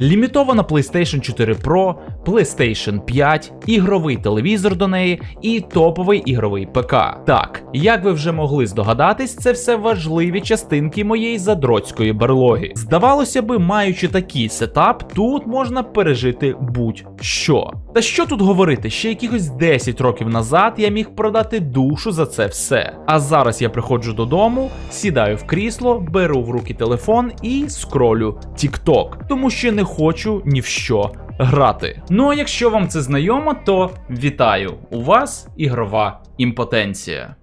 Лімітована PlayStation 4 Pro, PlayStation 5, ігровий телевізор до неї і топовий ігровий ПК. Так, як ви вже могли здогадатись, це все важливі частинки моєї задроцької берлоги. Здавалося би, маючи такий сетап, тут можна пережити будь-що. Та що тут говорити, ще якихось 10 років назад я міг продати душу за це все. А зараз я приходжу додому, сідаю в крісло, беру в руки телефон і скролю TikTok, тому що не хочу ні в що грати. Ну а якщо вам це знайомо, то вітаю! У вас ігрова імпотенція.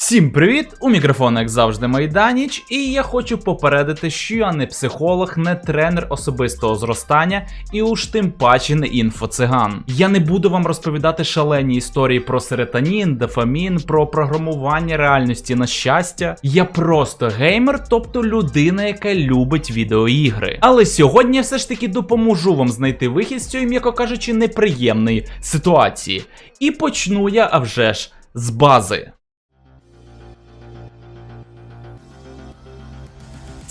Всім привіт! У мікрофона, як завжди, Майданіч, і я хочу попередити, що я не психолог, не тренер особистого зростання і уж тим паче не інфоциган. Я не буду вам розповідати шалені історії про серотонін, дофамін, про програмування реальності на щастя. Я просто геймер, тобто людина, яка любить відеоігри. Але сьогодні я все ж таки допоможу вам знайти вихід з цієї, м'яко кажучи, неприємної ситуації. І почну я, а вже ж, з бази.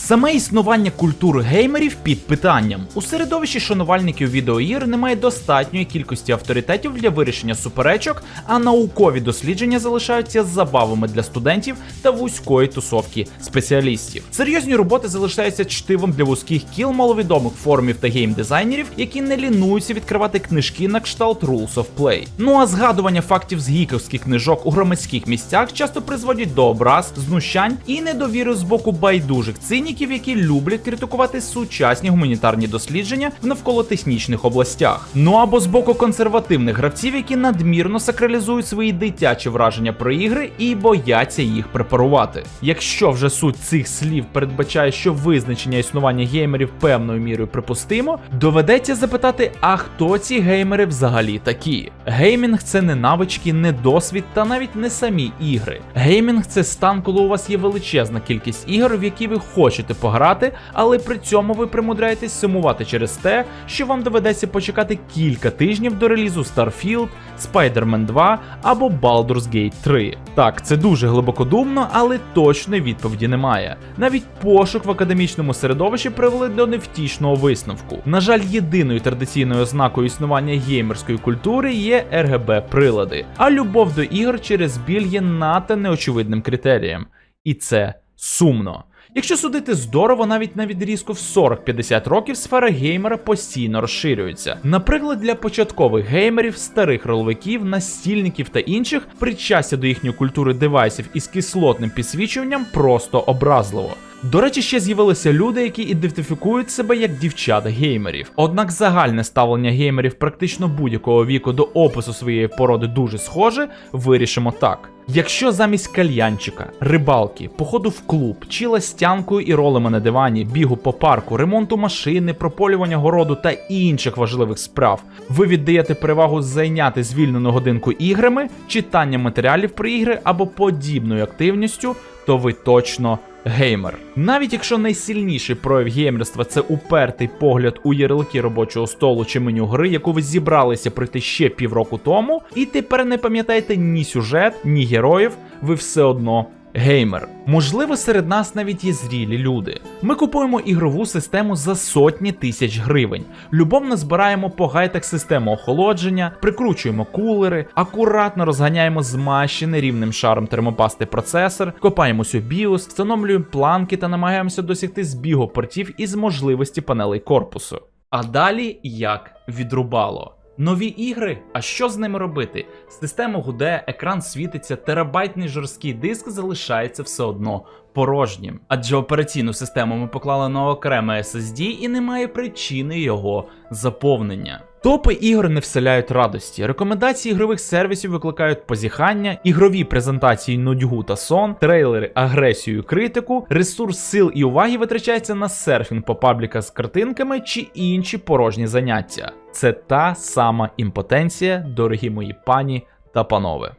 Саме існування культури геймерів під питанням. У середовищі шанувальників відеоігр немає достатньої кількості авторитетів для вирішення суперечок, а наукові дослідження залишаються забавами для студентів та вузької тусовки спеціалістів. Серйозні роботи залишаються чтивом для вузьких кіл маловідомих форумів та геймдизайнерів, які не лінуються відкривати книжки на кшталт Rules of Play. Ну а згадування фактів з гіковських книжок у громадських місцях часто призводять до образ, знущань і недовіри з боку байдужих циніків, які люблять критикувати сучасні гуманітарні дослідження в навколотехнічних областях. Ну або з боку консервативних гравців, які надмірно сакралізують свої дитячі враження про ігри і бояться їх препарувати. Якщо вже суть цих слів передбачає, що визначення існування геймерів певною мірою припустимо, доведеться запитати, а хто ці геймери взагалі такі? Геймінг це не навички, не досвід та навіть не самі ігри. Геймінг це стан, коли у вас є величезна кількість ігор, в які ви хочете пограти, але при цьому ви примудряєтесь сумувати через те, що вам доведеться почекати кілька тижнів до релізу Starfield, Spider-Man 2 або Baldur's Gate 3. Так, це дуже глибокодумно, але точної відповіді немає. Навіть пошук в академічному середовищі привели до невтішного висновку. На жаль, єдиною традиційною ознакою існування геймерської культури є RGB прилади, а любов до ігор через біль є надто неочевидним критерієм. І це сумно. Якщо судити здорово, навіть на відрізку в 40-50 років сфера геймера постійно розширюється. Наприклад, для початкових геймерів, старих роловиків, настільників та інших причастя до їхньої культури девайсів із кислотним підсвічуванням просто образливо. До речі, ще з'явилися люди, які ідентифікують себе як дівчат геймерів. Однак загальне ставлення геймерів практично будь-якого віку до опису своєї породи дуже схоже, вирішимо так. Якщо замість кальянчика, рибалки, походу в клуб, чіла стянкою і ролами на дивані, бігу по парку, ремонту машини, прополювання городу та інших важливих справ, ви віддаєте перевагу зайняти звільнену годинку іграми, читанням матеріалів про ігри або подібною активністю, то ви точно геймер. Навіть якщо найсильніший прояв геймерства це упертий погляд у ярлики робочого столу чи меню гри, яку ви зібралися пройти ще півроку тому, і тепер не пам'ятаєте ні сюжет, ні героїв, ви все одно. Геймер, можливо, серед нас навіть є зрілі люди. Ми купуємо ігрову систему за сотні тисяч гривень. Любовно збираємо по гайтах систему охолодження, прикручуємо кулери, акуратно розганяємо змащений рівним шаром термопасти процесор, копаємося BIOS, встановлюємо планки та намагаємося досягти збігу портів із можливості панелей корпусу. А далі як відрубало. Нові ігри, а що з ними робити? Система гуде, екран світиться, терабайтний жорсткий диск залишається все одно порожнім. Адже операційну систему ми поклали на окреме SSD і немає причини його заповнення. Топи ігор не вселяють радості. Рекомендації ігрових сервісів викликають позіхання, ігрові презентації нудьгу та сон, трейлери, агресію, і критику, ресурс сил і уваги витрачається на серфінг по пабліках з картинками чи інші порожні заняття. Це та сама імпотенція, дорогі мої пані та панове.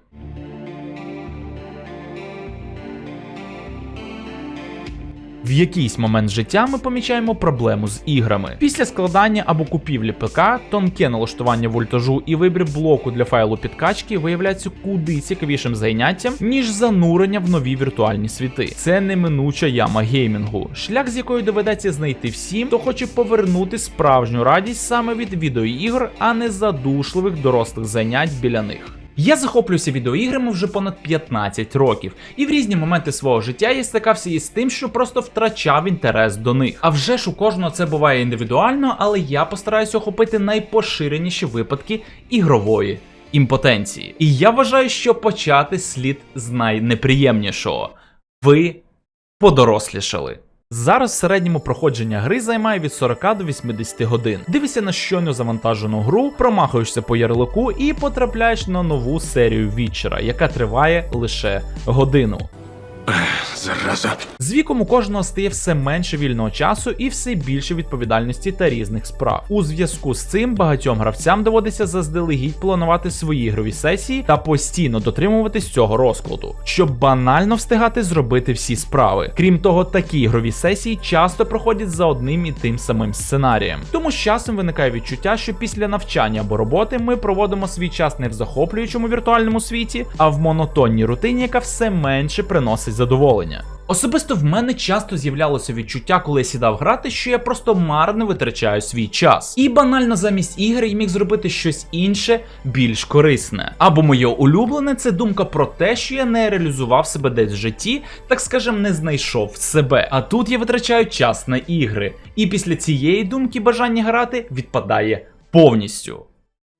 В якийсь момент життя ми помічаємо проблему з іграми. Після складання або купівлі ПК, тонке налаштування вольтажу і вибір блоку для файлу підкачки виявляється куди цікавішим заняттям, ніж занурення в нові віртуальні світи. Це неминуча яма геймінгу, шлях з якою доведеться знайти всім, хто хоче повернути справжню радість саме від відеоігр, а не задушливих дорослих занять біля них. Я захоплююся відеоіграми вже понад 15 років, і в різні моменти свого життя я стикався із тим, що просто втрачав інтерес до них. А вже ж у кожного це буває індивідуально, але я постараюся охопити найпоширеніші випадки ігрової імпотенції. І я вважаю, що почати слід з найнеприємнішого. Ви подорослішали. Зараз в середньому проходження гри займає від 40 до 80 годин. Дивишся на щойно завантажену гру, промахуєшся по ярлику і потрапляєш на нову серію Вічера, яка триває лише годину. Зараза. З віком у кожного стає все менше вільного часу і все більше відповідальності та різних справ. У зв'язку з цим багатьом гравцям доводиться заздалегідь планувати свої ігрові сесії та постійно дотримуватись цього розкладу, щоб банально встигати зробити всі справи. Крім того, такі ігрові сесії часто проходять за одним і тим самим сценарієм. Тому з часом виникає відчуття, що після навчання або роботи ми проводимо свій час не в захоплюючому віртуальному світі, а в монотонній рутині, яка все менше приносить задоволення. Особисто в мене часто з'являлося відчуття, коли я сідав грати, що я просто марно витрачаю свій час. І банально замість ігри я міг зробити щось інше, більш корисне. Або моє улюблене це думка про те, що я не реалізував себе десь в житті, так скажем, не знайшов себе. А тут я витрачаю час на ігри. І після цієї думки бажання грати відпадає повністю.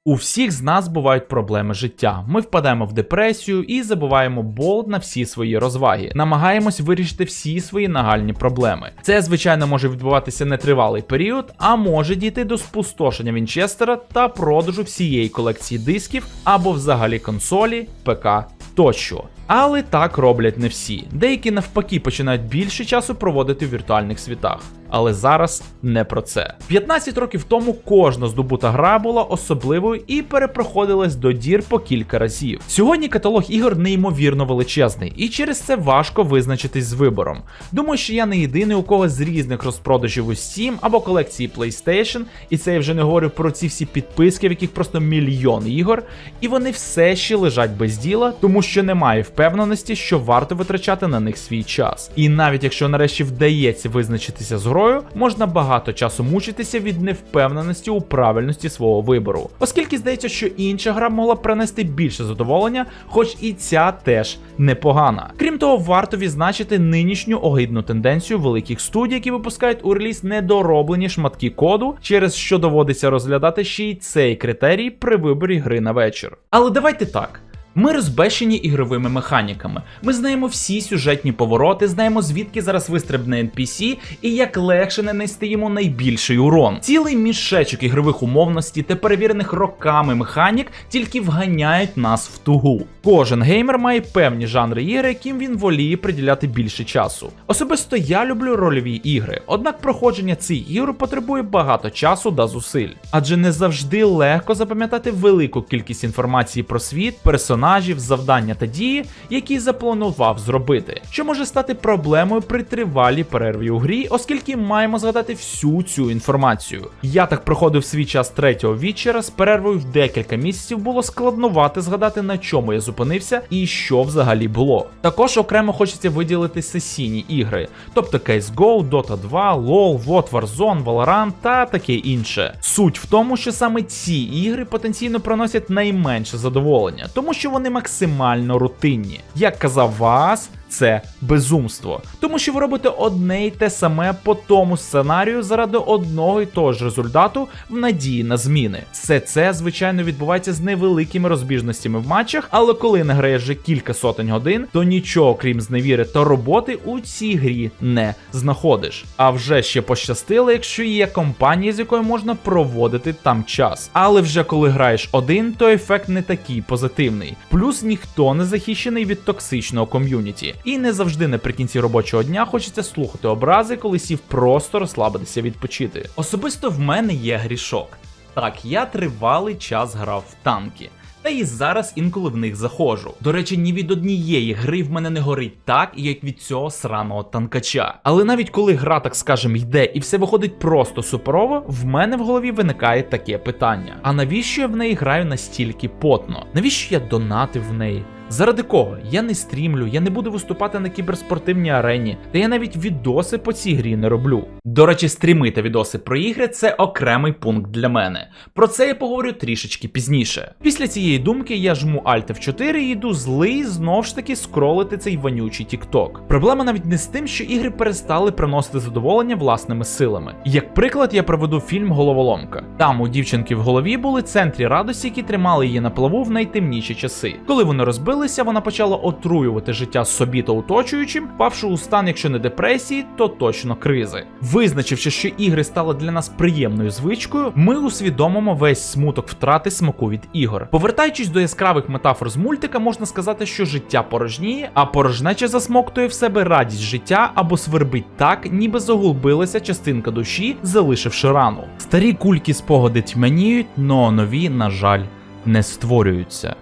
У всіх з нас бувають проблеми життя. Ми впадаємо в депресію і забуваємо болт на всі свої розваги. Намагаємось вирішити всі свої нагальні проблеми. Це, звичайно, може відбуватися нетривалий період, а може дійти до спустошення Вінчестера та продажу всієї колекції дисків або взагалі консолі, ПК тощо. Але так роблять не всі. Деякі навпаки починають більше часу проводити в віртуальних світах. Але зараз не про це. 15 років тому кожна здобута гра була особливою і перепроходилась до дір по кілька разів. Сьогодні каталог ігор неймовірно величезний, і через це важко визначитись з вибором. Думаю, що я не єдиний, у кого з різних розпродажів у Steam або колекції PlayStation, і це я вже не говорю про ці всі підписки, в яких просто мільйон ігор, і вони все ще лежать без діла, тому що немає впевненості, що варто витрачати на них свій час. І навіть якщо нарешті вдається визначитися з грою, можна багато часу мучитися від невпевненості у правильності свого вибору, оскільки здається, що інша гра могла принести більше задоволення, хоч і ця теж непогана. Крім того, варто відзначити нинішню огидну тенденцію великих студій, які випускають у реліз недороблені шматки коду, через що доводиться розглядати ще й цей критерій при виборі гри на вечір. Але давайте так. Ми розбещені ігровими механіками. Ми знаємо всі сюжетні повороти, знаємо звідки зараз вистрибне NPC і як легше нанести йому найбільший урон. Цілий мішечок ігрових умовностей та перевірених роками механік тільки вганяють нас в тугу. Кожен геймер має певні жанри ігри, яким він воліє приділяти більше часу. Особисто я люблю рольові ігри, однак проходження цих ігор потребує багато часу та зусиль, адже не завжди легко запам'ятати велику кількість інформації про світ, персонажів, завдання та дії, які запланував зробити, що може стати проблемою при тривалій перерві у грі, оскільки маємо згадати всю цю інформацію. Я так проходив свій час третього вічера з перервою в декілька місяців було складнувати згадати на чому я зупинився і що взагалі було. Також окремо хочеться виділити сесійні ігри, тобто CSGO, Dota 2, LoL, WoT Warzone, Valorant та таке інше. Суть в тому, що саме ці ігри потенційно приносять найменше задоволення, тому вони максимально рутинні. Як казав вас. Це безумство, тому що ви робите одне й те саме по тому сценарію заради одного й того ж результату в надії на зміни. Все це звичайно відбувається з невеликими розбіжностями в матчах, але коли не граєш вже кілька сотень годин, то нічого крім зневіри та роботи у цій грі не знаходиш. А вже ще пощастило, якщо є компанія, з якою можна проводити там час. Але вже коли граєш один, то ефект не такий позитивний. Плюс ніхто не захищений від токсичного ком'юніті. І не завжди наприкінці робочого дня хочеться слухати образи, коли сів просто розслабитися відпочити. Особисто в мене є грішок. Так, я тривалий час грав в танки. Та і зараз інколи в них заходжу. До речі, ні від однієї гри в мене не горить так, як від цього сраного танкача. Але навіть коли гра, так скажем, йде і все виходить просто суперово, в мене в голові виникає таке питання: а навіщо я в неї граю настільки потно? Навіщо я донатив в неї? Заради кого? Я не стрімлю, я не буду виступати на кіберспортивній арені, та я навіть відоси по цій грі не роблю. До речі, стріми та відоси про ігри це окремий пункт для мене. Про це я поговорю трішечки пізніше. Після цієї думки я жму Alt F4 і йду злий знов ж таки скролити цей вонючий TikTok. Проблема навіть не з тим, що ігри перестали приносити задоволення власними силами. Як приклад, я проведу фільм Головоломка. Там у дівчинки в голові були центрі радості, які тримали її на плаву в найтемніші часи. Коли вони розбилися, вона почала отруювати життя собі та оточуючим, впавши у стан, якщо не депресії, то точно кризи. Визначивши, що ігри стали для нас приємною звичкою, ми усвідомимо весь смуток втрати смаку від ігор. Повертаючись до яскравих метафор з мультика, можна сказати, що життя порожніє, а порожнеча засмоктує в себе радість життя або свербить так, ніби загубилася частинка душі, залишивши рану. Старі кульки спогади тьмяніють, но нові, на жаль, не створюються.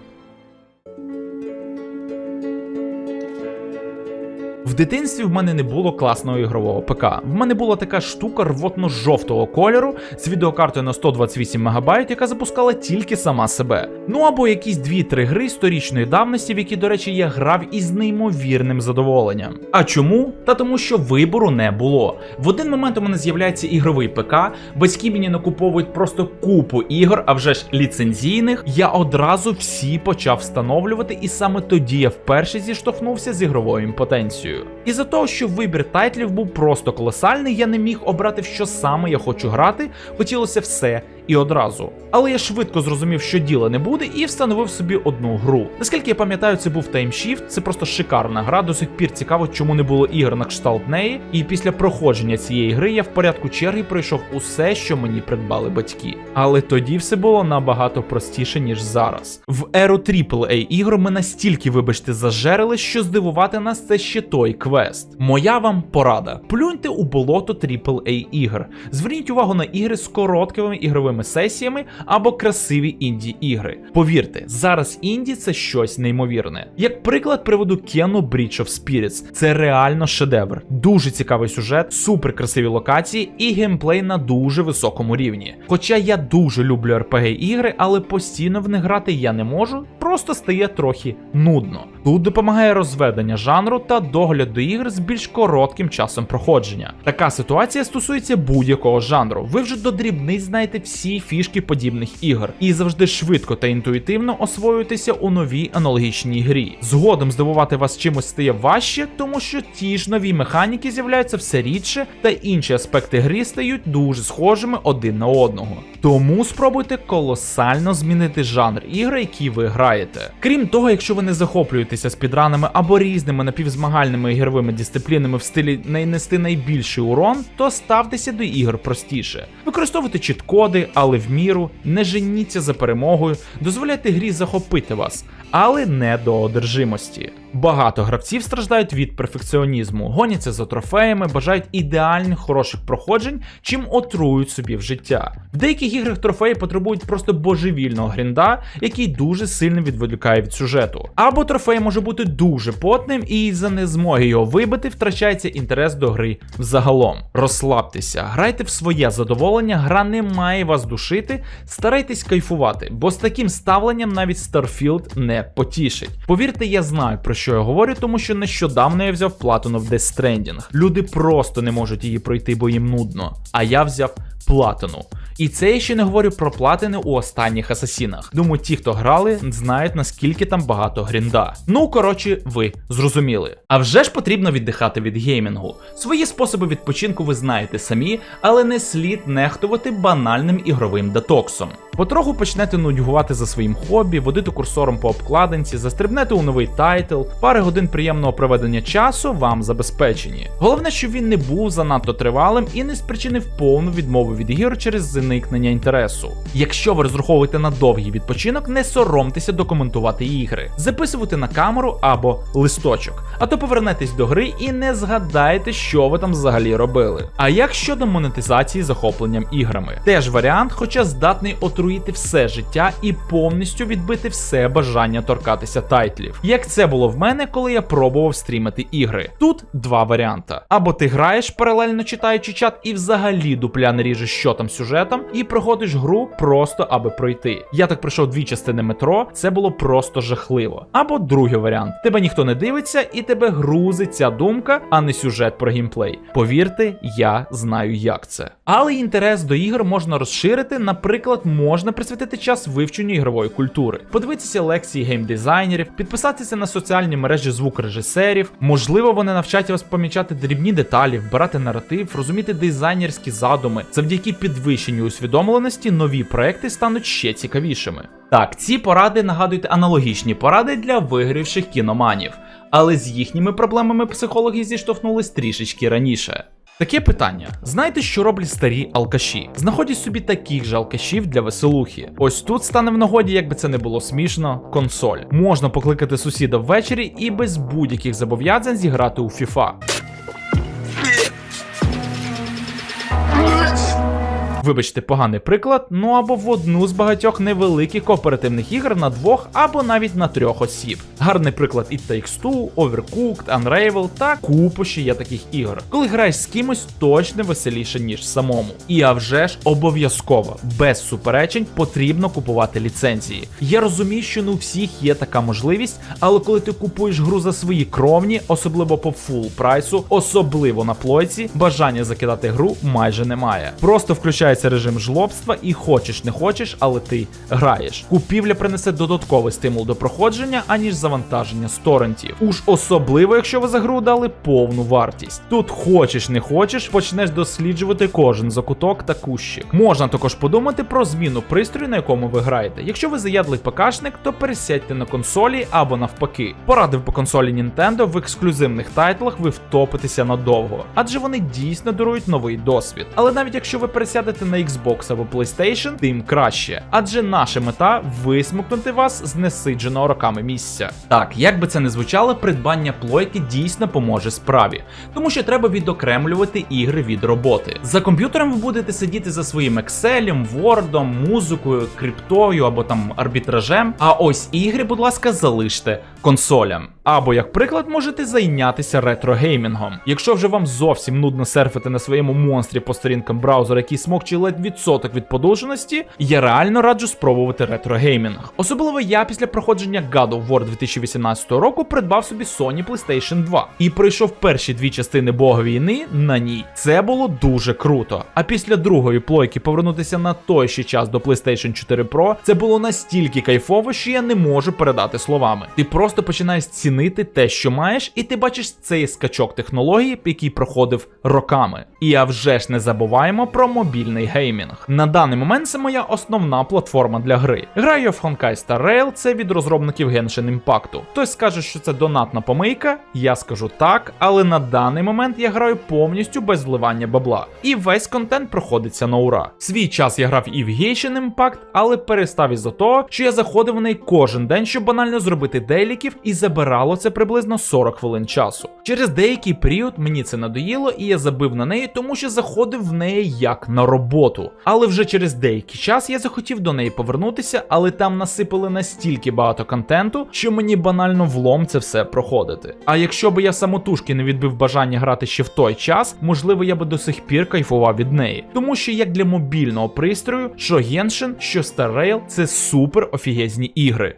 В дитинстві в мене не було класного ігрового ПК. В мене була така штука рвотно-жовтого кольору з відеокартою на 128 МБ, яка запускала тільки сама себе. Ну або якісь 2-3 гри сторічної давності, в які, до речі, я грав із неймовірним задоволенням. А чому? Та тому, що вибору не було. В один момент у мене з'являється ігровий ПК, батьки мені накуповують просто купу ігор, а вже ж ліцензійних. Я одразу всі почав встановлювати, і саме тоді я вперше зіштовхнувся з ігровою імпотенцією. І за того, що вибір тайтлів був просто колосальний, я не міг обрати, що саме я хочу грати, хотілося все і одразу. Але я швидко зрозумів, що діла не буде, і встановив собі одну гру. Наскільки я пам'ятаю, це був Shift, це просто шикарна гра. До сих пір цікаво, чому не було ігор на кшталт неї. І після проходження цієї гри я в порядку черги пройшов усе, що мені придбали батьки. Але тоді все було набагато простіше, ніж зараз. В еру AAA ігор ми настільки, вибачте, зажерили, що здивувати нас це ще той квест. Моя вам порада: плюньте у болото AAA ігор. Зверніть увагу на ігри з короткими ігровими сесіями або красиві інді ігри. Повірте, зараз інді це щось неймовірне. Як приклад, приведу Keno Bridge of Spirits. Це реально шедевр. Дуже цікавий сюжет, супер красиві локації і геймплей на дуже високому рівні. Хоча я дуже люблю RPG ігри, але постійно в них грати я не можу, просто стає трохи нудно. Тут допомагає розведення жанру та догляд до ігр з більш коротким часом проходження. Така ситуація стосується будь-якого жанру. Ви вже до дрібниць знаєте всі фішки подібних ігор і завжди швидко та інтуїтивно освоюєтеся у новій аналогічній грі. Згодом здивувати вас чимось стає важче, тому що ті ж нові механіки з'являються все рідше, та інші аспекти гри стають дуже схожими один на одного. Тому спробуйте колосально змінити жанр ігри, які ви граєте. Крім того, якщо ви не захоплюєтеся спідранами або різними напівзмагальними ігровими дисциплінами в стилі нанести найбільший урон, то ставтеся до ігор простіше. Використовуйте чіт-коди, але в міру, не женіться за перемогою, дозволяйте грі захопити вас, але не до одержимості. Багато гравців страждають від перфекціонізму, гоняться за трофеями, бажають ідеальних хороших проходжень, чим отрують собі в життя. В деяких іграх трофеї потребують просто божевільного грінда, який дуже сильно відволікає від сюжету. Або трофей може бути дуже потним, і за незмоги його вибити втрачається інтерес до гри взагалом. Розслабтеся, грайте в своє задоволення, гра не має вас душити, старайтесь кайфувати, бо з таким ставленням навіть Starfield не потішить. Повірте, я знаю про що я говорю, тому що нещодавно я взяв платину в Death Stranding. Люди просто не можуть її пройти, бо їм нудно. А я взяв платину. І це я ще не говорю про платини у останніх асасінах. Думаю, ті, хто грали, знають наскільки там багато грінда. Ну коротше, ви зрозуміли. А вже ж потрібно віддихати від геймінгу. Свої способи відпочинку ви знаєте самі, але не слід нехтувати банальним ігровим детоксом. Потроху почнете нудьгувати за своїм хобі, водити курсором по обкладинці, застрибнете у новий тайтл, пари годин приємного проведення часу вам забезпечені. Головне, щоб він не був занадто тривалим і не спричинив повну відмову від ігор через зникнення інтересу. Якщо ви розраховуєте на довгий відпочинок, не соромтеся документувати ігри, записувати на камеру або листочок, а то повернетесь до гри і не згадаєте, що ви там взагалі робили. А як щодо монетизації захопленням іграми? Теж варіант, хоча здатний отруїти отруїти все життя і повністю відбити все бажання торкатися тайтлів. Як це було в мене, коли я пробував стрімити ігри. Тут два варіанти: або ти граєш паралельно читаючи чат і взагалі дупля не ріжеш що там сюжетом, і проходиш гру просто аби пройти. Я так пройшов дві частини метро, це було просто жахливо. Або другий варіант: тебе ніхто не дивиться, і тебе грузить ця думка, а не сюжет про геймплей. Повірте, я знаю, як це. Але інтерес до ігор можна розширити. Наприклад, можна присвятити час вивченню ігрової культури, подивитися лекції геймдизайнерів, підписатися на соціальні мережі звукорежисерів. Можливо, вони навчать вас помічати дрібні деталі, вбирати наратив, розуміти дизайнерські задуми. Завдяки підвищенню усвідомленості нові проекти стануть ще цікавішими. Так, ці поради нагадують аналогічні поради для вигрівших кіноманів, але з їхніми проблемами психологи зіштовхнулись трішечки раніше. Таке питання: знаєте, що роблять старі алкаші? Знаходять собі таких же алкашів для веселухи. Ось тут стане в нагоді, якби це не було смішно, консоль. Можна покликати сусіда ввечері і без будь-яких зобов'язань зіграти у FIFA. Вибачте, поганий приклад, ну або в одну з багатьох невеликих кооперативних ігор на двох або навіть на трьох осіб. Гарний приклад It Takes Two, Overcooked, Unravel та купу ще є таких ігор. Коли граєш з кимось, точно веселіше, ніж самому. І а вже ж обов'язково, без суперечень, потрібно купувати ліцензії. Я розумію, що не у всіх є така можливість, але коли ти купуєш гру за свої кровні, особливо по фул прайсу, особливо на плойці, бажання закидати гру майже немає. Просто включається режим жлобства і хочеш не хочеш, але ти граєш. Купівля принесе додатковий стимул до проходження, аніж завантаження з торрентів. Уж особливо, якщо ви за гру дали повну вартість. Тут хочеш не хочеш, почнеш досліджувати кожен закуток та кущик. Можна також подумати про зміну пристрою, на якому ви граєте. Якщо ви заядлий ПКшник, то пересядьте на консолі або навпаки. Порадив по консолі Nintendo в ексклюзивних тайтлах ви втопитеся надовго, адже вони дійсно дарують новий досвід. Але навіть якщо ви пересядете на Xbox або PlayStation, тим краще. Адже наша мета висмукнути вас з несидженого роками місця. Так, як би це не звучало, придбання плойки дійсно поможе справі, тому що треба відокремлювати ігри від роботи. За комп'ютером ви будете сидіти за своїм Excel, Word, музикою, криптою або там арбітражем. А ось ігри, будь ласка, залиште консолям. Або, як приклад, можете зайнятися ретрогеймінгом. Якщо вже вам зовсім нудно серфити на своєму монстрі по сторінкам браузера, який смокче ледь відсоток від подовженості, я реально раджу спробувати ретрогеймінг. Особливо я після проходження God of War 2018 року придбав собі Sony PlayStation 2 і пройшов перші дві частини Бога війни на ній. Це було дуже круто. А після другої плойки повернутися на той ще час до PlayStation 4 Pro, це було настільки кайфово, що я не можу передати словами. Ти просто починаєш цінити те, що маєш, і ти бачиш цей скачок технологій, який проходив роками. І а вже ж не забуваємо про мобільний геймінг. На даний момент це моя основна платформа для гри. Граю в Honkai Star Rail, це від розробників Genshin Impact. Хтось скаже, що це донатна помийка, я скажу так, але на даний момент я граю повністю без вливання бабла. І весь контент проходиться на ура. Свій час я грав і в Genshin Impact, але перестав із-за того, що я заходив в неї кожен день, щоб банально зробити деліків, і забирало це приблизно 40 хвилин часу. Через деякий період мені це надоїло, і я забив на неї, тому що заходив в неї як на роботу. Але вже через деякий час я захотів до неї повернутися, але там насипали настільки багато контенту, що мені банально влом це все проходити. А якщо би я самотужки не відбив бажання грати ще в той час, можливо, я би до сих пір кайфував від неї. Тому що як для мобільного пристрою, що Genshin, що Star Rail – це супер офігезні ігри.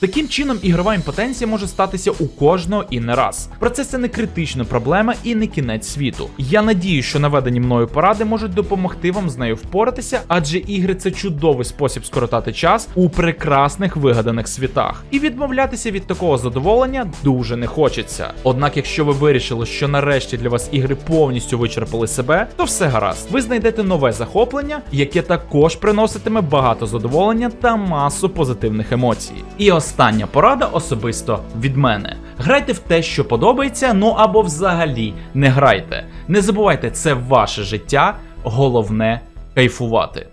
Таким чином, ігрова імпотенція може статися у кожного і не раз. Проте це це не критична проблема і не кінець світу. Я надію, що наведені мною поради можуть допомогти вам з нею впоратися, адже ігри це чудовий спосіб скоротати час у прекрасних вигаданих світах. І відмовлятися від такого задоволення дуже не хочеться. Однак, якщо ви вирішили, що нарешті для вас ігри повністю вичерпали себе, то все гаразд. Ви знайдете нове захоплення, яке також приноситиме багато задоволення та масу позитивних емоцій. І остання порада особисто від мене: грайте в те, що подобається, ну або взагалі не грайте. Не забувайте, це ваше життя, головне кайфувати.